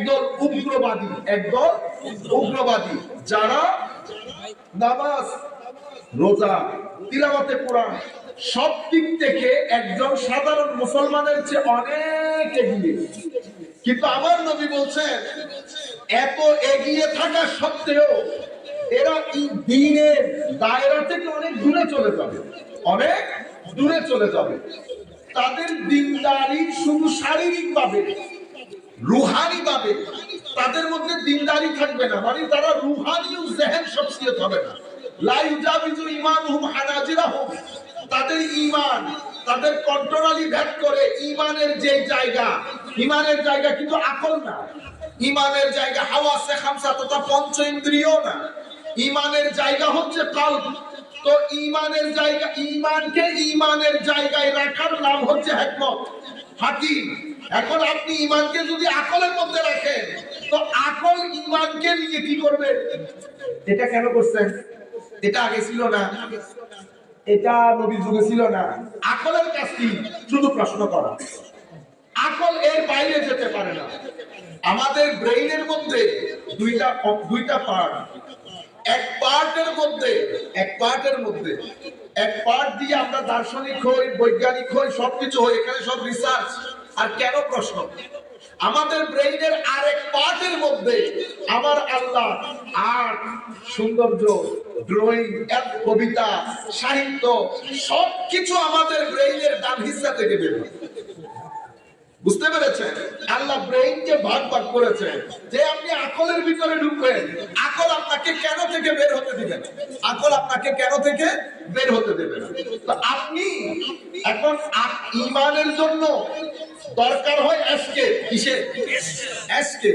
একদল উগ্রবাদী একদল উগ্রবাদী যারা নামাজ, রোজা, তিলাওয়াতে কোরআন সব দিক থেকে একজন সাধারণ মুসলমানের চেয়ে অনেক এগিয়ে। কিন্তু আমার নবী বলছেন, এত এগিয়ে থাকা সত্ত্বেও এরা দিনের দায়রা থেকে অনেক দূরে চলে যাবে, অনেক দূরে চলে যাবে। তাদের দিনদারি শুধু শারীরিক ভাবে রুহানি ভাবে তাদের মধ্যে দিনদারি থাকবে না। মানে তারা রুহানি ও জেহেন শখসিয়ত হবে না। লা ইউজাবিজু ঈমানুহুম হানাজিরাহুম। তাদের ঈমান, তাদের কন্ট্রোলালি ভেদ করে ঈমানের যে জায়গা, ঈমানের জায়গা কিন্তু আকল না। ঈমানের জায়গা হাওয়াসে খামসা, তথা পঞ্চ ইন্দ্রিয় না। ঈমানের জায়গা হচ্ছে কাল্ব তো ঈমানের জায়গা, ঈমানকে ঈমানের জায়গায় রাখার নাম হচ্ছে হিকমত। হাকিম এখন আপনি ইমানকে যদি আকলের মধ্যে রাখেন তো আকল ইমানকে নিয়ে কি করবে? এটা কেন করছেন? এটা আগে ছিল না। এটা নবীর যুগে ছিল না। আকলের কাজ কি? শুধু প্রশ্ন করা। আকল এর বাইরে যেতে পারে না। আমাদের ব্রেইনের মধ্যে দুইটা দুইটা পার্ট এক পার্টের মধ্যে এক পার্টের মধ্যে। এক পার্ট দিয়ে আমরা দার্শনিক হই বৈজ্ঞানিক হই সবকিছু হই এখানে সব রিসার্চ আর কেন প্রশ্ন? আমাদের ব্রেইনের আরেক পার্টের মধ্যে আমার আল্লাহ আর্ট সৌন্দর্য, ড্রয়িং কবিতা, সাহিত্য, সবকিছু আমাদের ব্রেইনের ডান হিস্সা থেকে বের হয়। বুঝতে পেরেছেন? আল্লাহ ব্রেইনকে ভাগ ভাগ করেছেন যে আপনি আকলের ভিতরে ঢুকবেন, আকল আপনাকে কেন থেকে বের হতে দিবেন আকল আপনাকে কেন থেকে বের হতে দেবে না? তো আপনি এখন ইমানের জন্য দরকার হয় এসকে কিসে এসকে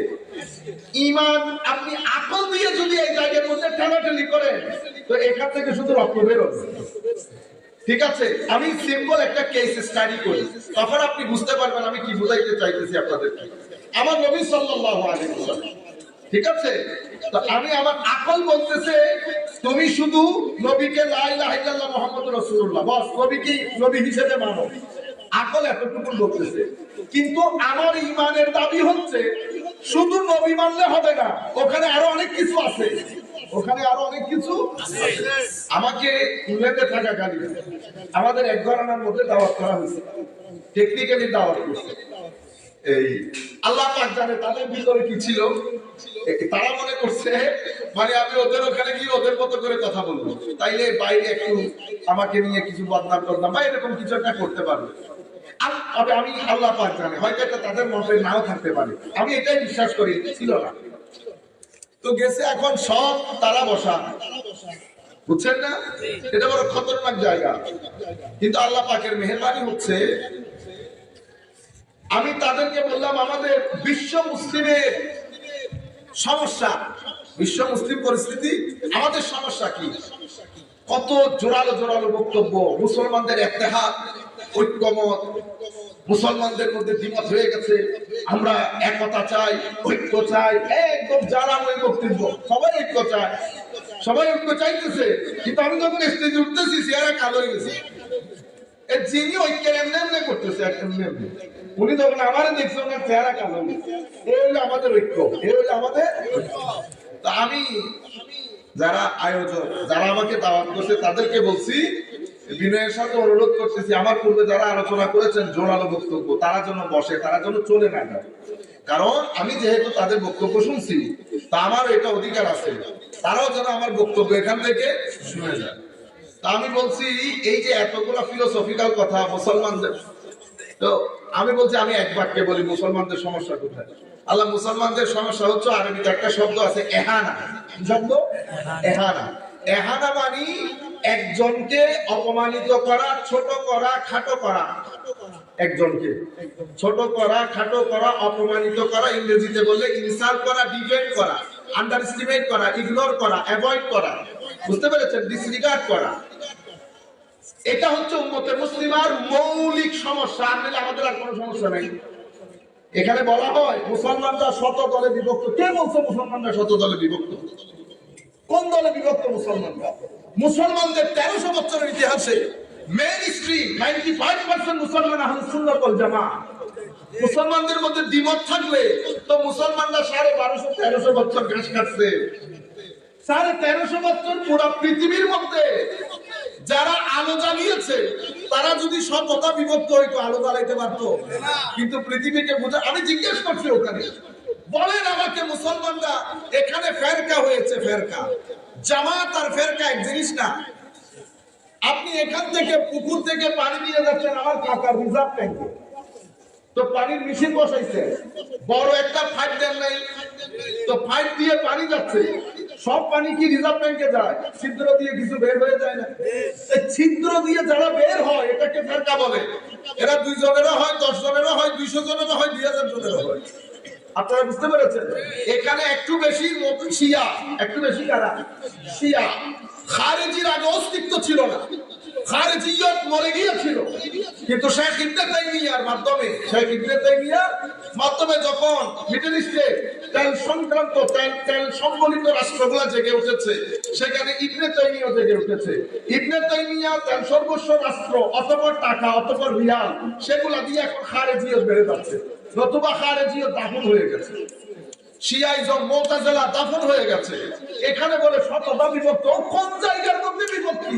ইমান আপনি আকল দিয়ে যদি এই জায়গার মধ্যে ঠেলাঠেলি করেন, তো এখান থেকে শুধু রক্ত বেরোবে ঠিক আছে? আমি সিম্পল একটা কেস স্টাডি করি। তখন আপনি বুঝতে পারবেন আমি কি বুঝাইতে চাইতেছি আপনাদেরকে। আমার নবী সাল্লাল্লাহু আলাইহি ওয়াসাল্লাম। ঠিক আছে? তো আমি আমার আকল বলতেছে, তুমি শুধু নবীকে লা ইলাহা ইল্লাল্লাহ মুহাম্মদুর রাসূলুল্লাহ। বস, নবী কি? নবী হিসেবে মানো। আকল এতটুকু বলতেছে কিন্তু আমার ইমানের দাবি হচ্ছে, শুধু নবী মানলে হবে না, ওখানে আরও অনেক কিছু আছে। ওখানে আরও অনেক কিছু আমাকে ইংল্যান্ডে থাকা থাকাকালীন আমাদের এক ঘরানার মধ্যে দাওয়াত করা হয়েছে। টেকনিক্যালি দাওয়াত করছে। এই আল্লাহ পাক জানে তাদের ভিতরে কি ছিল। তারা মনে করছে মানে আমি ওদের ওখানে গিয়ে ওদের মতো করে কথা বলব। তাইলে বাইরে একটু আমাকে নিয়ে কিছু বদনাম করতাম বা এরকম কিছু একটা করতে পারবে। আমি আল্লাহ পাক জানে। হয়তো এটা তাদের নাও থাকতে পারে। আমি এটাই বিশ্বাস করি ছিল না। তো গেছে এখন সব তারা বসা। বুঝছেন না? এটা বড় খতরনাক জায়গা। কিন্তু আল্লাহ পাকের মেহরবানি হচ্ছে, আমি তাদেরকে বললাম, আমাদের বিশ্ব মুসলিমের সমস্যা। বিশ্ব মুসলিম পরিস্থিতি, আমাদের সমস্যা কি? কত জোরালো জোরালো বক্তব্য। মুসলমানদের একতেহাত ঐক্যমত। মুসলমানদের মধ্যে দ্বিমত হয়ে গেছে। আমরা একতা চাই, ঐক্য চাই। একদম যারা ওই বক্তব্য, সবাই ঐক্য চায়। সবাই ঐক্য চাইতেছে, কিন্তু আমি যখন স্টেজে উঠতেছি, চেহারা কালো হয়ে গেছে। এ যিনি ঐক্যের এমনি এমনি করতেছে এমনি এমনি। উনি যখন আমারে দেখছে, ওনার চেহারা কালো। হলো আমাদের ঐক্য হলো আমাদের তা আমি, যারা আয়োজক, যারা আমাকে দাওয়াত করছে, তাদেরকে বলছি বিনয়ের সাথে অনুরোধ করতেছি, আমার পূর্বে যারা আলোচনা করেছেন, জোরালো বক্তব্য, তারা যেন বসে, তারা যেন চলে না যায়। কারণ আমি যেহেতু তাদের বক্তব্য শুনছি, তা আমার এটা অধিকার আছে। তারাও যেন আমার বক্তব্য এখান থেকে শুনে যায়। তা আমি বলছি, এই যে এতগুলো ফিলোসফিক্যাল কথা মুসলমানদের, তো আমি বলছি, আমি এক বাক্যে বলি, মুসলমানদের সমস্যা কোথায়? আল্লাহ, মুসলমানদের সমস্যা হচ্ছে, আরবিতে একটা শব্দ আছে, এহানা। শব্দ? এহানা। এহানা মানে একজনকে অপমানিত করা, ছোট করা, খাটো করা। একজনকে। ছোট করা, খাটো করা, অপমানিত করা, ইংরেজিতে বললে ইনসাল্ট করা ডিফেন্ড করা আন্ডারস্টিমেট করা ইগনোর করা অ্যাভয়েড করা। বুঝতে পেরেছেন? ডিসরিগার্ড করা। এটা হচ্ছে উম্মতের মুসলিমার মৌলিক সমস্যা। আর আমাদের আর কোনো সমস্যা নেই। এখানে বলা হয়, মুসলমানরা শত দলে বিভক্ত। কে বলছে মুসলমানরা শত দলে বিভক্ত? কোন দলে বিভক্ত মুসলমানরা? মুসলমানদের তেরোশো বছরের ইতিহাসে মেন নাইনটি ফাইভ পার্সেন্ট মুসলমান জামা মুসলমানদের মধ্যে দ্বিমত থাকলে তো মুসলমানরা সাড়ে বারোশো, তেরোশো বছর ঘাস সাড়ে তেরোশো বছর পুরো পৃথিবীর মধ্যে যারা আলো জ্বালিয়েছে, তারা যদি সততা বিভক্ত হইতো, আলো জ্বালাইতে পারতো। কিন্তু পৃথিবীকে বোঝা আমি জিজ্ঞেস করছি ওখানে বলেন আমাকে মুসলমানরা, এখানে ফেরকা হয়েছে, ফেরকা। জামাত আর ফেরকা এক জিনিস না। আপনি এখান থেকে পুকুর থেকে পানি নিয়ে যাচ্ছেন, আমার কাকা রিজার্ভ ট্যাঙ্কে তো পানির মেশিন বসাইছে। বড় একটা পাইপ দেন নাই। তো পাইপ দিয়ে পানি যাচ্ছে। সব পানি কি রিজার্ভ ব্যাংকে যায়? ছিদ্র দিয়ে কিছু বের হয়ে যায় না? ছিদ্র দিয়ে যারা বের হয়, এটাকে ফেরকা বলে। এরা দুই জনেরও হয় দশ জনেরও হয়, দুইশো জনেরও হয়, দুই হাজার জনেরও হয়। আপনারা বুঝতে পেরেছেন? এখানে একটু বেশি শিয়া, একটু বেশি কারা শিয়া। খারেজির আগে অস্তিত্ব ছিল না। টাকা সেগুলা দিয়ে এখন বেড়ে যাচ্ছে। নতুবা হয়ে গেছে। হয়ে গেছে। এখানে বলে শততা বিভক্ত। কোন জায়গার মধ্যে বিভক্তি?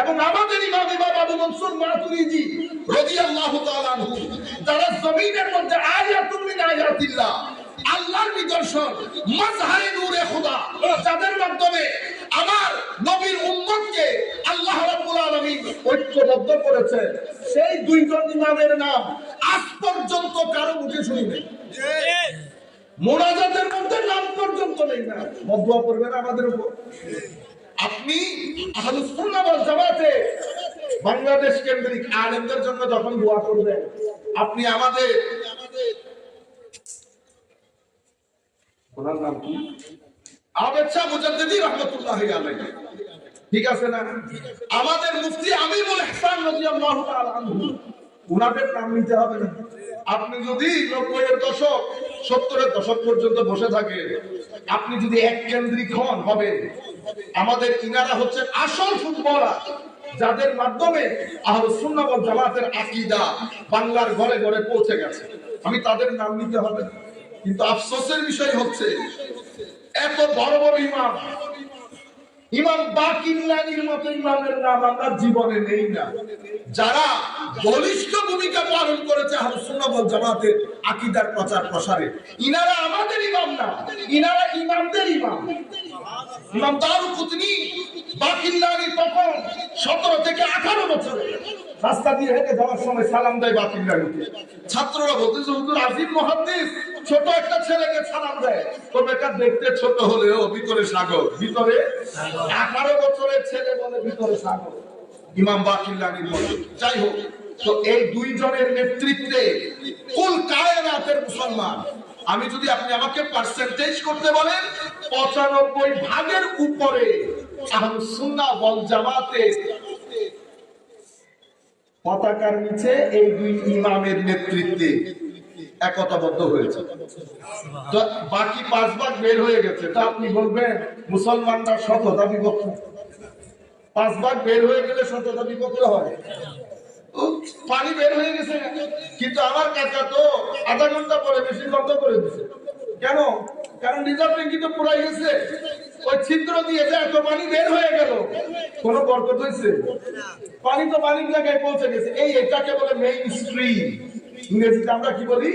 এবং আমাদের ইমাম ইমাম আবু মনসুর মাতুরিদি রাদিয়াল্লাহু তাআলা আনহু, যারা জমিনের মধ্যে আয়াতুন মিন আয়াতিল্লাহ, আল্লাহর নিদর্শন মাজহারে নূরে খোদা যাদের মাধ্যমে আমার নবীর উম্মতকে আল্লাহ রাব্বুল আলামিন ঐক্যবদ্ধ করেছে সেই দুইজন ইমামের নাম আজ পর্যন্ত কারও মুখে শুনিনি মোনাজাতের মধ্যে নাম পর্যন্ত নেই না। মদুয়া করবেন আমাদের উপর। আপনি জামাতে বাংলাদেশ কেন্দ্রিক আলেমদের জন্য যখন দোয়া করবেন, আপনি আমাদের ওনার নাম কি? আবেদ শাহ মুজাদ্দিদি রহমাতুল্লাহি আলাইহি। ঠিক আছে না? আমাদের মুফতি আমিরুল ইহসান রাদিয়াল্লাহু তাআলা আনহু, উনাদের নাম নিতে হবে না। আপনি যদি নব্বই এর দশক, সত্তরের দশক পর্যন্ত বসে থাকেন, আপনি যদি এক কেন্দ্রিক হন হবে আমাদের ইনারা হচ্ছে আসল ফুটবলার, যাদের মাধ্যমে আহলে জামাতের আকীদা বাংলার ঘরে ঘরে পৌঁছে গেছে। আমি তাদের নাম নিতে হবে কিন্তু আফসোসের বিষয় হচ্ছে, এত বড় বড় ইমাম ইমাম বাকিল্লানির মতো ইমামের নাম আমরা জীবনে নেই না। যারা বলিষ্ঠ ভূমিকা পালন করেছে আহলে সুন্নাহ জামাতের আকীদার প্রচার প্রসারে, ইনারা আমাদের ইমাম না, ইনারা ইমামদের ইমাম। ইমাম দারু কুতনি বাকিল্লানি তখন সতেরো থেকে আঠারো বছরে রাস্তা দিয়ে হেঁটে যাওয়ার সময় সালাম দেয় বাকিল্লানিকে ছাত্ররা বলতেছে, হুজুর আজিম মহাদ্দিস ছোট একটা ছেলেকে সালাম দেয় তো বেকার দেখতে ছোট হলেও ভিতরে সাগর। ভিতরে? আঠারো বছরের ছেলে বলে ভিতরে সাগর। ইমাম বাকিল্লানির মতো যাই হোক তো এই দুইজনের নেতৃত্বে কুল কায়নাতের মুসলমান। আমি যদি আপনি আমাকে পার্সেন্টেজ করতে বলেন পঁচানব্বই ভাগের উপরে সুন্নাহ ওয়াল জামাতে পতাকার নিচে এই দুই ইমামের নেতৃত্বে। একতাবদ্ধ হয়েছে। তো বাকি পাঁচ ভাগ বের হয়ে গেছে। তা আপনি বলবেন, মুসলমানরা শততা বিভক্ত। পাঁচ ভাগ বের হয়ে গেলে শততা বিভক্ত হয়। পানি বের হয়ে গেছে। কিন্তু আমার কাকা তো আধা ঘণ্টা পরে মেশিন বন্ধ করে দিছে। কেন? কারণ রিজার্ভ ট্যাঙ্কি তো পুরাই গেছে। ওই ছিদ্র দিয়ে যে এত পানি বের হয়ে গেল, কোনো বরকত হয়েছে? পানি তো পানির জায়গায় পৌঁছে গেছে। এই এটাকে বলে মেইন স্ট্রিম ইংরেজিতে আমরা কি বলি?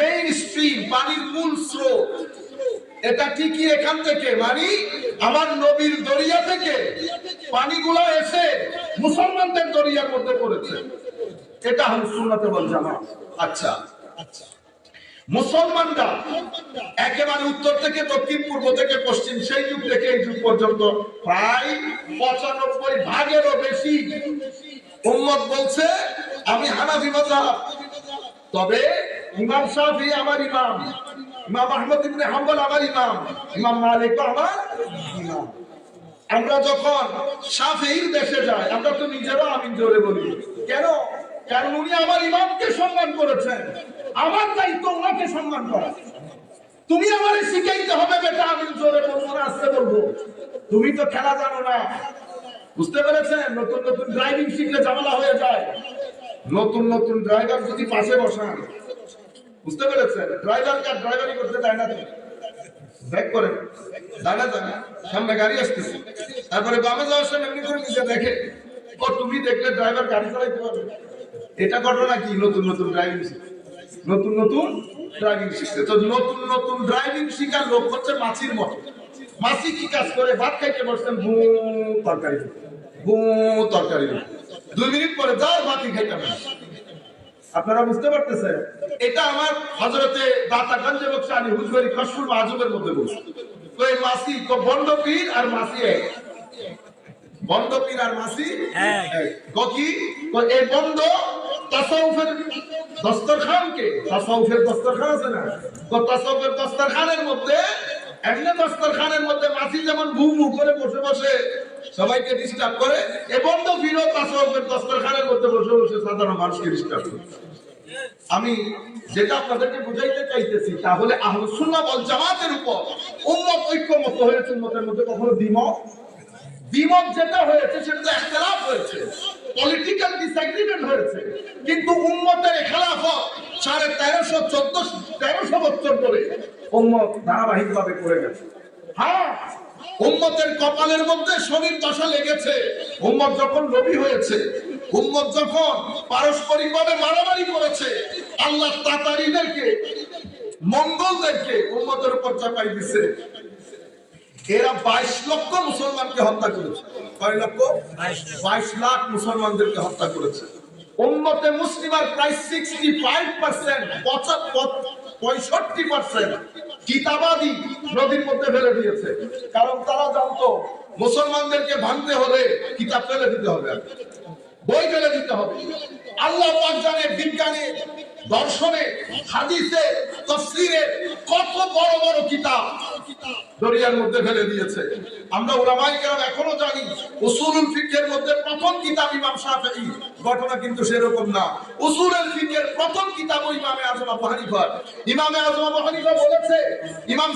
মেইন স্ট্রিম পানির মূল স্রোত। এটা ঠিকই এখান থেকে মানে আমার নবীর দরিয়া থেকে পানিগুলো এসে মুসলমানদের দরিয়ার মধ্যে পড়েছে। এটা হল সুন্নাতে বল জামা আচ্ছা। মুসলমানরা একেবারে উত্তর থেকে দক্ষিণ পূর্ব থেকে পশ্চিম, সেই যুগ থেকে এই যুগ পর্যন্ত প্রায় পঁচানব্বই ভাগেরও বেশি উম্মত বলছে আমি হানাফি মাযহাব। তবে ইমাম শাফি আমার ইমাম ইমাম আহমদ ইবনে হাম্বল আমার ইমাম ইমাম মালিক আমার ইমাম। আমরা যখন শাফির দেশে যাই, আমরা তো নিজেরও আমিন জোরে বলি। কেন? কারণ উনি আমার ইমামকে সম্মান করেছেন। আমার দায়িত্ব ওনাকে সম্মান করা। তুমি আমারে শিখাইতে হবে বেটা আমি জোরে বলব না, আসতে বলব। তুমি তো খেলা জানো না। বুঝতে পেরেছেন? নতুন নতুন ড্রাইভিং শিখলে ঝামেলা হয়ে যায়। নতুন নতুন ড্রাইভার যদি পাশে বসান। বুঝতে পেরেছেন? ড্রাইভার কার ড্রাইভারি করতে দেয় না ব্যাক করেন। দাঁড়া দাঁড়া সামনে গাড়ি আসতেছে। তারপরে বামে যাওয়ার সময় এমনি করে নিজে দেখে। ও, তুমি দেখলে ড্রাইভার গাড়ি চালাইতে পারবে। এটা ঘটনা কি? নতুন নতুন ড্রাইভিং নতুন নতুন ড্রাইভিং শিখছে। তো নতুন নতুন ড্রাইভিং শিখার লোক হচ্ছে মাছির মতো। মাছি কি কাজ করে? ভাত খাইতে বসছেন ভু তরকারি ভু তরকারি দুই মিনিট পরে ভাতই খাইতে আপনারা বুঝতে পারতেছেন? এটা আমার হজরতে হুজুরি মাহজুবের মধ্যে বলছে। তো এই মাসি তো বন্ড পীর আর মাসি এক। বন্ড পীর আর মাসি। তো কি? তো এই বন্ড তাসাউফের দস্তরখানকে। তাসাউফের দস্তরখান আছে না? তো তাসাউফের দস্তরখানের মধ্যে এমনি দস্তরখানের মধ্যে মাসি যেমন ভু ভু করে বসে বসে সবাইকে ডিস্টার্ব করে। এ বন্ড পীরও তাসাউফের দস্তরখানের মধ্যে বসে বসে সাধারণ মানুষকে ডিস্টার্ব করে। আমি যেটা আপনাদেরকে বুঝাইতে চাইতেছি, তাহলে আহলে সুন্নাহ ওয়াল জামাতের উপর উম্মত ঐক্যমত হয়েছে, উম্মতের মধ্যে কখনো দ্বিমত? দ্বিমত যেটা হয়েছে, সেটা তো ইখতিলাফ হয়েছে। পলিটিক্যাল ডিসএগ্রিমেন্ট হয়েছে। কিন্তু উম্মতের খেলাফত সাড়ে তেরোশো চোদ্দ তেরোশো বছর ধরে উম্মত ধারাবাহিক ভাবে করে গেছে। হ্যাঁ। উম্মতের কপালের মধ্যে শনির দশা লেগেছে। উম্মত যখন নবী হয়েছে উম্মত যখন পারস্পরিক ভাবে মারামারি করেছে আল্লাহ তাতারিদেরকে মঙ্গলদেরকে উম্মতের উপর চাপাই দিছে। এরা বাইশ লক্ষ মুসলমানকে হত্যা করেছে। কয় লক্ষ? বাইশ লাখ মুসলমানদেরকে হত্যা করেছে। উম্মতে মুসলিমার প্রায় সিক্সটি ফাইভ পার্সেন্ট পঁয়ষট্টি পার্সেন্ট কিতাবাদি নদীর মধ্যে ফেলে দিয়েছে। কারণ তারা জানতো, মুসলমানদেরকে ভাঙতে হলে কিতাব ফেলে দিতে হবে বই ফেলে দিতে হবে। আল্লাহ জানে বিজ্ঞানে দর্শনে, হাদিসে, তফসিরে কত বড় বড় কিতাব দরিয়ার মধ্যে ফেলে দিয়েছে। আমরা ওলামাই কেরাম এখনও জানি, উসুলুল ফিকের মধ্যে প্রথম কিতাব ইমাম শাফিঈ। ঘটনা কিন্তু সেরকম না। উসুলুল ফিকের প্রথম কিতাব ইমামে আজম আবু হানিফা ইমামে আজম আবু হানিফা বলেছে, ইমাম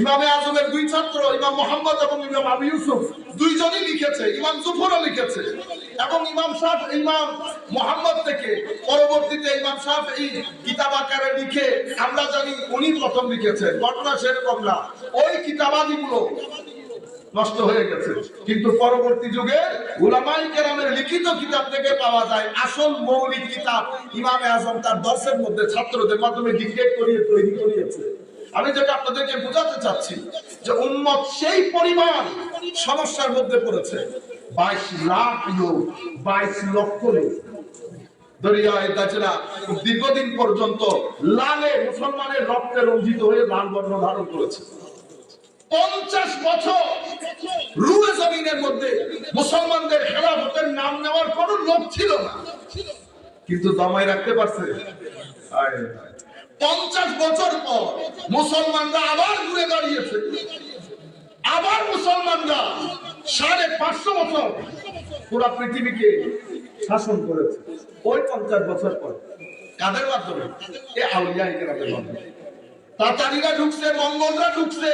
ইমামে আজমের দুই ছাত্র, ইমাম মোহাম্মদ এবং ইমাম আবু ইউসুফ, দুইজনই লিখেছে, ইমাম জুফরও লিখেছে। এবং ইমাম শাহ ইমাম মোহাম্মদ থেকে পরবর্তীতে ইমাম শাহ এই কিতাব আকারে লিখে, আমরা জানি উনি প্রথম লিখেছেন ঘটনা সেরকম না ওই কিতাবাদিগুলো নষ্ট হয়ে গেছে। কিন্তু পরবর্তী যুগে উলামাই কেরামের লিখিত কিতাব থেকে পাওয়া যায় আসল মৌলিক কিতাব ইমামে আজম তার দর্শের মধ্যে ছাত্রদের মাধ্যমে ডিক্টেট করিয়ে, তৈরি করিয়েছে। আমি যেটা আপনাদেরকে বোঝাতে চাচ্ছি যে উন্মত সেই পরিমাণ সমস্যার মধ্যে পড়েছে। বাইশ লাখ লোক, বাইশ লক্ষ লোক। দীর্ঘদিন পর্যন্ত লালে মুসলমানের রক্তে রঞ্জিত হয়ে লাল বর্ণ ধারণ করেছে। পঞ্চাশ বছর রুয়ে জমিনের মধ্যে মুসলমানদের খেলাফতের নাম নেওয়ার কোনো লোক ছিল না। কিন্তু দমাই রাখতে পারছে। পঞ্চাশ বছর পর মুসলমানরা আবার ঘুরে দাঁড়িয়েছে। আবার মুসলমানরা সাড়ে পাঁচশো বছর পুরো পৃথিবীকে শাসন করেছে। ওই পঞ্চাশ বছর পর। কাদের মাধ্যমে? এ আউলিয়া ইকরামের মাধ্যমে। তাতারিরা ঢুকছে, মঙ্গলরা ঢুকছে।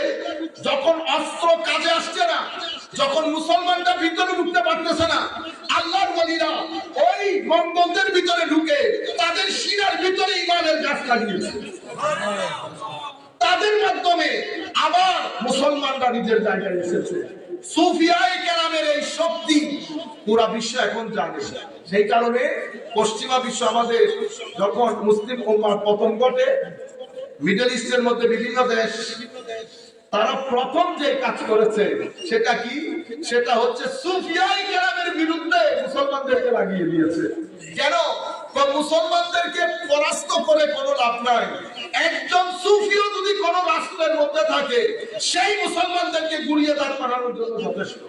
যখন অস্ত্র কাজে আসছে না, যখন মুসলমানরা ভিতরে ঢুকতে পারতেছে না, আল্লাহর ওই ভিতরে ঢুকে তাদের শিরার ভিতরে ইমানের গাছ লাগিয়েছে তাদের মাধ্যমে আবার মুসলমানরা নিজের জায়গায় এসেছে। কেরামের এই শক্তি পুরা বিশ্ব এখন জানে। সেই কারণে পশ্চিমা বিশ্ব আমাদের যখন মুসলিম পতন ঘটে মিডল ইস্টের মধ্যে বিভিন্ন দেশ তারা প্রথম যে কাজ করেছে, সেটা কি? সেটা হচ্ছে সুফিয়াই কেরামের বিরুদ্ধে মুসলমানদেরকে লাগিয়ে দিয়েছে। কেন? মুসলমানদেরকে পরাস্ত করে কোনো লাভ নাই। একজন সুফিও যদি কোনো রাষ্ট্রের মধ্যে থাকে, সেই মুসলমানদেরকে গুড়িয়ে দাঁড় করানোর জন্য যথেষ্ট।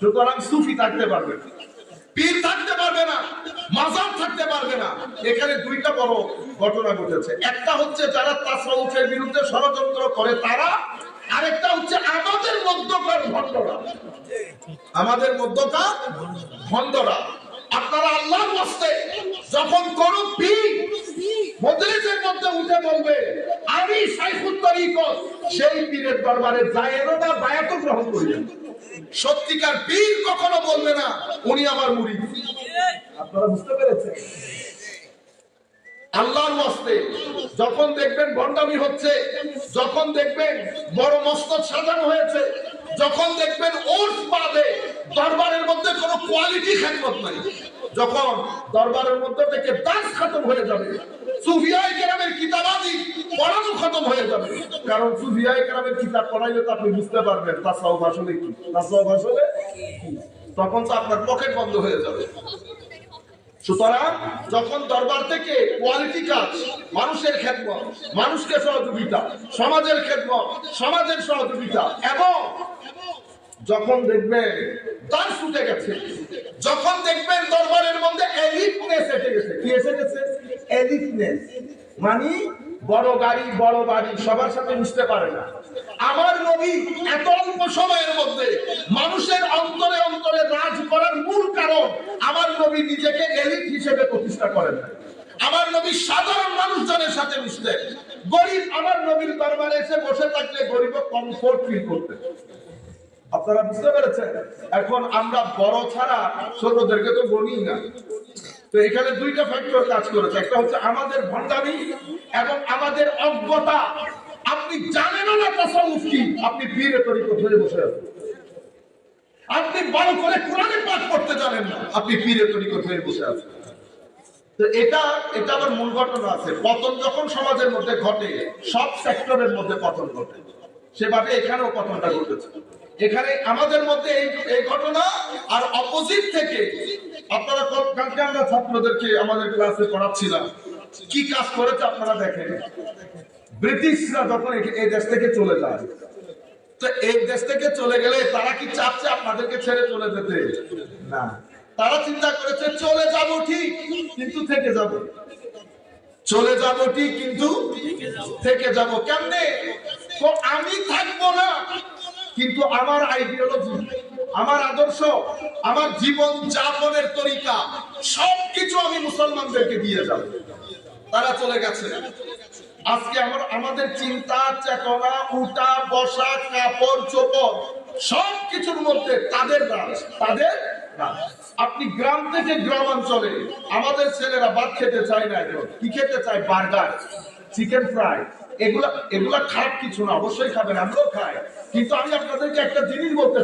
সুতরাং সুফি থাকতে পারবে। পীর থাকতে পারবে না, মাজার থাকতে পারবে না। এখানে দুইটা বড় ঘটনা ঘটেছে। একটা হচ্ছে যারা তাসাউফের বিরুদ্ধে ষড়যন্ত্র করে, তারা আরেকটা হচ্ছে আমাদের মধ্যকার ভণ্ডরা। আমাদের মধ্যকার ভণ্ডরা। আপনারা আল্লাহর ওয়াস্তে যখন কোন পীর মজলিসের মধ্যে উঠে বলবে, আমি শাইখুত তরিকত সেই পীরের দরবারে যায়েরও না বায়াতও গ্রহণ করিবেন সত্যিকার পীর কখনো বলবে না উনি আমার মুড়ি আপনারা বুঝতে পেরেছেন? আল্লাহর মস্তে যখন দেখবেন ভণ্ডামি হচ্ছে যখন দেখবেন বড় মস্তক সাজানো হয়েছে যখন দেখবেন ওর্স বাদে দরবারের মধ্যে কোনো কোয়ালিটি খেদমত নাই। যখন দরবারের মধ্যে থেকে দাস খতম হয়ে যাবে কেরামের কিতাবাদি হয়ে যাবে। কারণ তো আপনি বুঝতে পারবেন আপনার পকেট বন্ধ হয়ে যাবে। সুতরাং যখন দরবার থেকে কোয়ালিটি কাজ, মানুষের খেদমত, মানুষকে সহযোগিতা, সমাজের খেদমত, সমাজের সহযোগিতা, এবং যখন দেখবেন তার ছুটে গেছে, যখন দেখবেন দরবারের মধ্যে এলিটনেস এসে গেছে। কি এসে গেছে? এলিটনেস মানে বড় গাড়ি, বড় বাড়ি, সবার সাথে মিশতে পারে না। আমার নবী এত অল্প সময়ের মধ্যে মানুষের অন্তরে অন্তরে রাজ করার মূল কারণ আমার নবী নিজেকে এলিট হিসেবে প্রতিষ্ঠা করেন। না আমার নবী সাধারণ মানুষজনের সাথে মিশতেন। গরিব আমার নবীর দরবারে এসে বসে থাকলে গরিব কমফোর্ট ফিল করতেন। আপনারা বুঝতে পেরেছেন? এখন আমরা বড় ছাড়া ছোটদেরকে তো গণি না। তো এখানে দুইটা ফ্যাক্টর কাজ করেছে। একটা হচ্ছে আমাদের ভণ্ডামি এবং আমাদের অজ্ঞতা। আপনি জানেন না তাসাউফ কি? আপনি পীরে তরিকত হয়ে বসে আছেন। আপনি ভালো করে কোরআনে পাঠ করতে জানেন না। আপনি পীরে তরিকত হয়ে বসে আছেন। তো এটা এটা আবার মূল ঘটনা আছে। পতন যখন সমাজের মধ্যে ঘটে, সব সেক্টরের মধ্যে পতন ঘটে। সেভাবে এখানেও পতনটা ঘটেছে। এখানে আমাদের মধ্যে এই ঘটনা আর অপোজিট থেকে আপনারা কালকে আমরা ছাত্রদেরকে আমাদের ক্লাসে পড়াচ্ছিলাম। কি কাজ করেছে আপনারা দেখেন। ব্রিটিশরা যখন এই দেশ থেকে চলে যায়, তো এই দেশ থেকে চলে গেলে তারা কি চাচ্ছে আপনাদেরকে ছেড়ে চলে যেতে? না। তারা চিন্তা করেছে, চলে যাব ঠিক, কিন্তু থেকে যাব। চলে যাব ঠিক, কিন্তু থেকে যাব। কেমনে? তো আমি থাকব না। কিন্তু আমার আইডিওলজি আমার আদর্শ, আমার জীবন যাপনের তরিকা, সবকিছু আমি মুসলমানদেরকে দিয়ে যাব। তারা চলে গেছে। আজকে আমার, আমাদের চিন্তা, চেতনা উঠা বসা, কাপড়, চোপড়, সবকিছুর মধ্যে তাদের রাজ, তাদের আপনি গ্রাম থেকে গ্রামাঞ্চলে, আমাদের ছেলেরা ভাত খেতে চায় না কি খেতে চায়? Burger, chicken fry. এগুলা এগুলা খারাপ কিছু না, অবশ্যই খাবেন, আমরাও খাই। কিন্তু আমি আপনাদেরকে একটা জিনিস বলছি